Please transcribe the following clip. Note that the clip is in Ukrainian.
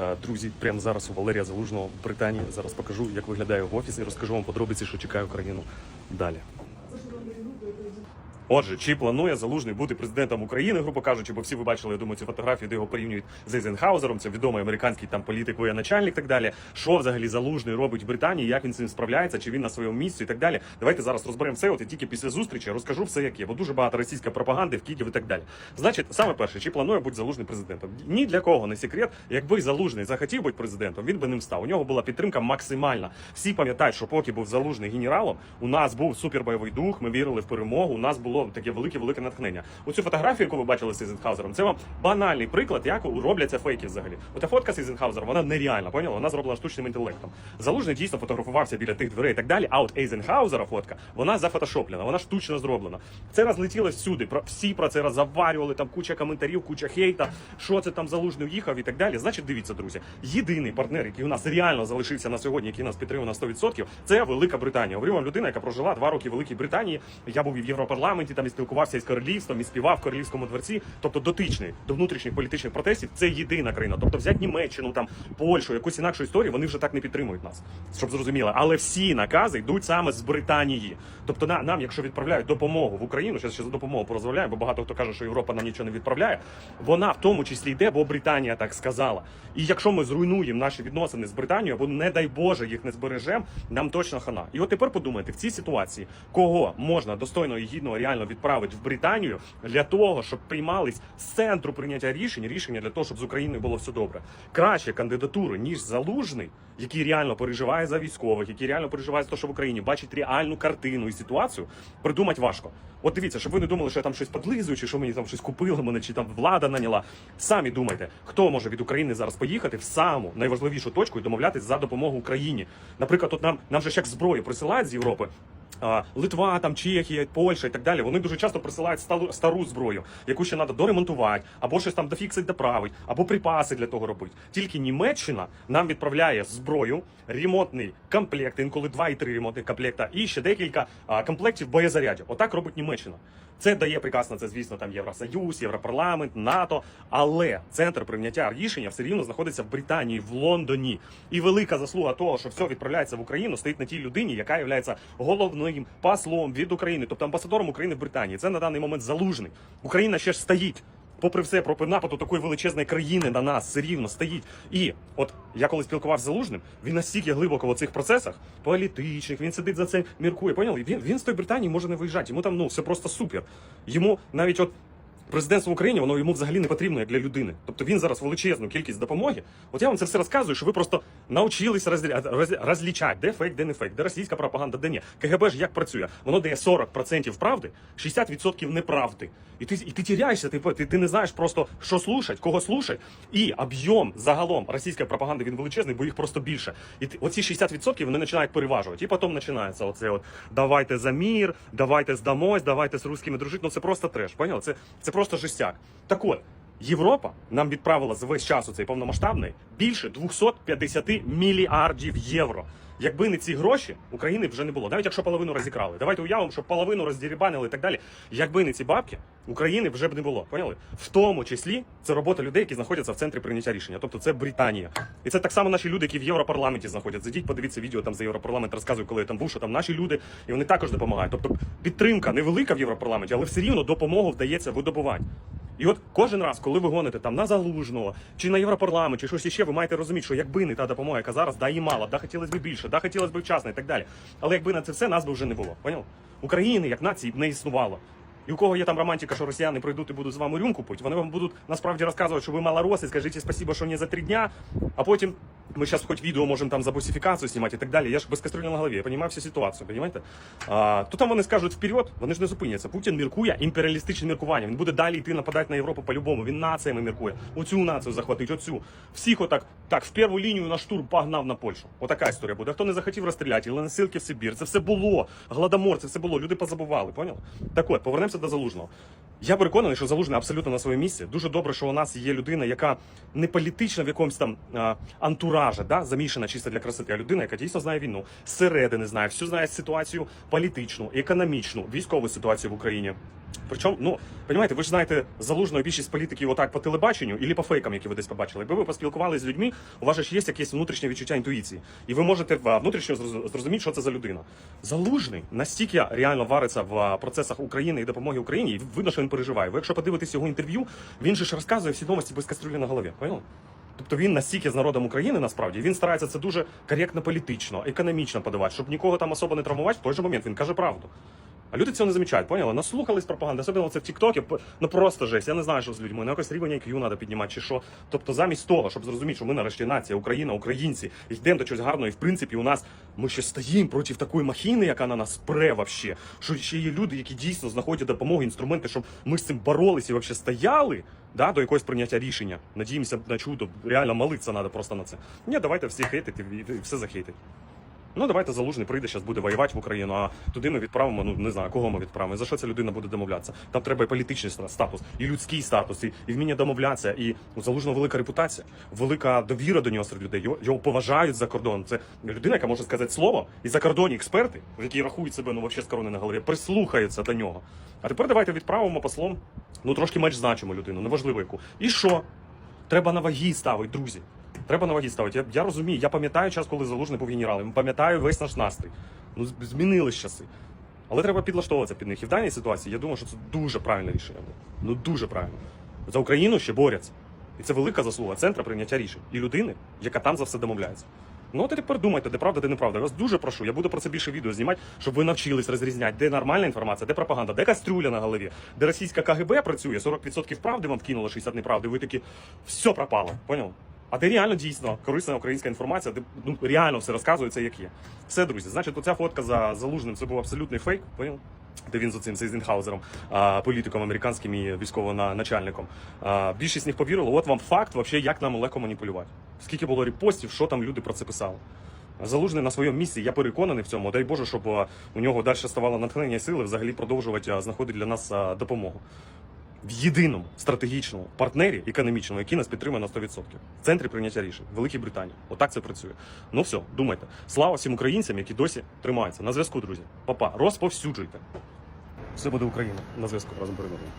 Е, Друзі, прямо зараз у Валерія Залужного в Британії. Зараз покажу, як виглядає в офісі. Розкажу вам подробиці, що чекає Україну далі. Отже, чи планує залужний бути президентом України, грубо кажучи, бо всі ви бачили, я думаю, ці фотографії, де його порівнюють з Ейзенхаузером, це відомий американський там політик, воєначальник так далі. Що взагалі залужний робить в Британії, як він з цим справляється, чи він на своєму місці і так далі. Давайте зараз розберемо все. От і тільки після зустрічі розкажу все, як є, бо дуже багато російської пропаганди в Києві і так далі. Значить, саме перше, чи планує бути залужний президентом? Ні для кого не секрет. Якби залужний захотів бути президентом, він би ним став. У нього була підтримка максимальна. Всі пам'ятають, що поки був залужний генералом, у нас був супербойовий дух. Ми вірили в перемогу. У нас було таке велике велике натхнення. Оцю фотографію, яку ви бачили з Ейзенхаузером, це вам банальний приклад, як робляться фейки взагалі. Ота фотка з Ейзенхаузером, вона нереальна, поняла? Вона зроблена штучним інтелектом. Залужний дійсно фотографувався біля тих дверей і так далі. А от Ейзенхаузера фотка, вона зафотошоплена, вона штучно зроблена. Це розлетілось всюди. Про всі про це роззаварювали, там куча коментарів, куча хейта. Що це там залужний уїхав і так далі. Значить, дивіться, друзі, єдиний партнер, який у нас реально залишився на сьогодні, який нас підтримує на 100%, це Велика Британія. Говорю вам людина, яка прожила два роки в Великій Британії. Я був і в Європарламенті, там і спілкувався із королівством, і співав в королівському дворці. Тобто дотичний до внутрішніх політичних протестів. Це єдина країна. Тобто взяти Німеччину, там Польщу, якусь інакшу історію, вони вже так не підтримують нас, щоб зрозуміло. Але всі накази йдуть саме з Британії. Тобто на, нам, якщо відправляють допомогу в Україну, зараз ще за допомогу порозмовляємо, бо багато хто каже, що Європа нам нічого не відправляє. Вона в тому числі йде, бо Британія так сказала. І якщо ми зруйнуємо наші відносини з Британією, або не дай Боже їх не збережемо, нам точно хана. І от тепер подумайте, в цій ситуації кого можна достойно і гідно реально відправити в Британію для того, щоб приймались з центру прийняття рішень, рішення для того, щоб з Україною було все добре. Краще кандидатуру, ніж залужний, який реально переживає за військових, який реально переживає за те, що в Україні бачить реальну картину і ситуацію, придумати важко. От дивіться, щоб ви не думали, що я там щось подлизую, чи що мені там щось купили мене, чи там влада наняла. Самі думайте, хто може від України зараз поїхати в саму найважливішу точку і домовлятись за допомогу Україні. Наприклад, от нам нам же як зброю присилають з Європи. Литва, там Чехія, Польща і так далі. Вони дуже часто присилають сталу- стару зброю, яку ще треба доремонтувати, або щось там дофіксить, доправить, або припаси для того робити. Тільки Німеччина нам відправляє зброю, ремонтний комплект, інколи два і три ремонтних комплекта, і ще декілька комплектів боєзарядів. Отак робить Німеччина. Це дає приказ на це, звісно, там Євросоюз, Європарламент, НАТО. Але центр прийняття рішення все рівно знаходиться в Британії, в Лондоні. І велика заслуга того, що все відправляється в Україну, стоїть на тій людині, яка є головним послом від України, тобто амбасадором України в Британії. Це на даний момент залужний. Україна ще ж стоїть. Попри все, про нападу такої величезної країни на нас все рівно стоїть. І от я коли спілкувався з залужним, він настільки глибоко в цих процесах політичних, він сидить за це, міркує. Поняли? Він він з тої Британії може не виїжджати. Йому там ну все просто супер. Йому навіть от. Президентство в Україні воно йому взагалі не потрібно як для людини. Тобто він зараз величезну кількість допомоги. От я вам це все розказую, що ви просто навчились розлічати, де фейк, де не фейк, де російська пропаганда, де ні. КГБ ж як працює? Воно дає 40% правди, 60% неправди. І ти і ти тіряєшся, ти, ти, ти не знаєш просто, що слушать, кого слушать. І об'єм загалом російської пропаганди він величезний, бо їх просто більше. І ти, оці 60% вони починають переважувати. І потім починається оце от давайте за мір, давайте здамось, давайте з русскими дружити. Ну це просто треш. Поняли? Це, це просто жестяк. Так от. Європа нам відправила за весь час у цей повномасштабний більше 250 мільярдів євро. Якби не ці гроші, України вже не було. Навіть якщо половину розікрали. Давайте уявимо, що половину роздірібанили і так далі. Якби не ці бабки, України вже б не було. Поняли? В тому числі це робота людей, які знаходяться в центрі прийняття рішення. Тобто це Британія. І це так само наші люди, які в Європарламенті знаходяться. Зайдіть, подивіться відео там за Європарламент, розказую, коли я там був, що там наші люди, і вони також допомагають. Тобто підтримка невелика в Європарламенті, але все рівно допомогу вдається видобувати. І от кожен раз, коли ви гоните там на залужного чи на Європарламент, чи щось іще, ви маєте розуміти, що якби не та допомога, яка зараз да і мала, да хотілося б більше, да хотілося б вчасно і так далі. Але якби на це все нас би вже не було. Поняв? України як нації б не існувало. І у кого є там романтика, що росіяни прийдуть і будуть з вами рюмку пить, вони вам будуть насправді розказувати, що ви малороси, скажіть спасибо, що не за три дня, а потім ми зараз хоч відео можемо там за босифікацію знімати і так далі. Я ж без кастрюлі на голові, я розумію всю ситуацію, розумієте? А, то там вони скажуть вперед, вони ж не зупиняться. Путін міркує імперіалістичне міркування. Він буде далі йти нападати на Європу по-любому. Він націями міркує. Оцю націю захватить, оцю. Всіх отак, так, в першу лінію на штурм погнав на Польщу. Отака історія буде. Хто не захотів розстріляти, але насилки в Сибір. Це все було. Гладомор, це все було. Люди позабували, поняли? Так от, повернемося до залужного. Я переконаний, що залужний абсолютно на своєму місці. Дуже добре, що у нас є людина, яка не політична в якомусь там а, антуражі, да, замішана чисто для красоти, а людина, яка дійсно знає війну, зсередини знає, всю знає ситуацію політичну, економічну, військову ситуацію в Україні. Причому, ну, розумієте, ви ж знаєте залужної більшість політиків отак по телебаченню і по фейкам, які ви десь побачили. Якби ви поспілкувалися з людьми, у вас ж є якесь внутрішнє відчуття інтуїції. І ви можете внутрішньо зрозуміти, що це за людина. Залужний настільки реально вариться в процесах України і допомоги Україні, і видно, що він переживає. Ви якщо подивитесь його інтерв'ю, він же ж розказує всі новості без кастрюлі на голові. Поняли? Тобто він настільки з народом України насправді він старається це дуже коректно політично, економічно подавати, щоб нікого там особо не травмувати. В той же момент він каже правду. А люди цього не замічають, поняли? Наслухались пропаганди, особливо це в Тіктокі, ну просто жесть. Я не знаю, що з людьми. Ну якось рівень IQ треба піднімати, чи що. Тобто, замість того, щоб зрозуміти, що ми нарешті нація, Україна, українці, йдемо до чогось гарного, і в принципі у нас ми ще стоїмо проти такої махіни, яка на нас пре вообще. Що ще є люди, які дійсно знаходять допомогу, інструменти, щоб ми з цим боролися і вообще стояли. Да, до якогось прийняття рішення. Надіємося на чудо. Реально молитися треба просто на це. Ні, давайте всі хейтити і все захейтить. Ну, давайте залужний прийде, зараз буде воювати в Україну, а туди ми відправимо, ну не знаю, кого ми відправимо. За що ця людина буде домовлятися? Там треба і політичний статус, і людський статус, і, і вміння домовлятися, і у залужного велика репутація, велика довіра до нього серед людей. Його, його поважають за кордоном. Це людина, яка може сказати слово, і закордонні експерти, які рахують себе ну вообще з корони на голові, прислухаються до нього. А тепер давайте відправимо послом ну трошки менш значиму людину, неважливо яку. І що? Треба на ваги ставити, друзі. Треба на ваги ставити. Я, я розумію, я пам'ятаю час, коли залужний був генералом. Пам'ятаю весь наш настрій. Ну, змінились часи. Але треба підлаштовуватися під них. І в даній ситуації я думаю, що це дуже правильне рішення буде. Ну дуже правильно. За Україну ще борються. І це велика заслуга центра прийняття рішень і людини, яка там за все домовляється. Ну, от тепер думайте, де правда, де неправда. Я вас дуже прошу. Я буду про це більше відео знімати, щоб ви навчились розрізняти, де нормальна інформація, де пропаганда, де кастрюля на голові, де російська КГБ працює, 40% правди вам вкинуло, 60 неправди. Ви такі все пропало. Поняв? А де реально дійсно корисна українська інформація, де ну, реально все розказується, як є. Все, друзі. Значить, оця фотка за залужним це був абсолютний фейк. Поняв? Де він з оцим Сейзенхаузером, політиком американським і військово-начальником. Більшість з них повірила. От вам факт, вообще, як нам легко маніпулювати. Скільки було репостів, що там люди про це писали. Залужний на своєму місці, я переконаний в цьому. Дай Боже, щоб у нього далі ставало натхнення сили взагалі продовжувати знаходити для нас допомогу. В єдиному стратегічному партнері економічному, який нас підтримує на 100%. В центрі прийняття рішень Великій Британії. Отак це працює. Ну все, думайте. Слава всім українцям, які досі тримаються. На зв'язку, друзі. Папа, розповсюджуйте. Все буде Україна. На зв'язку разом переможемо.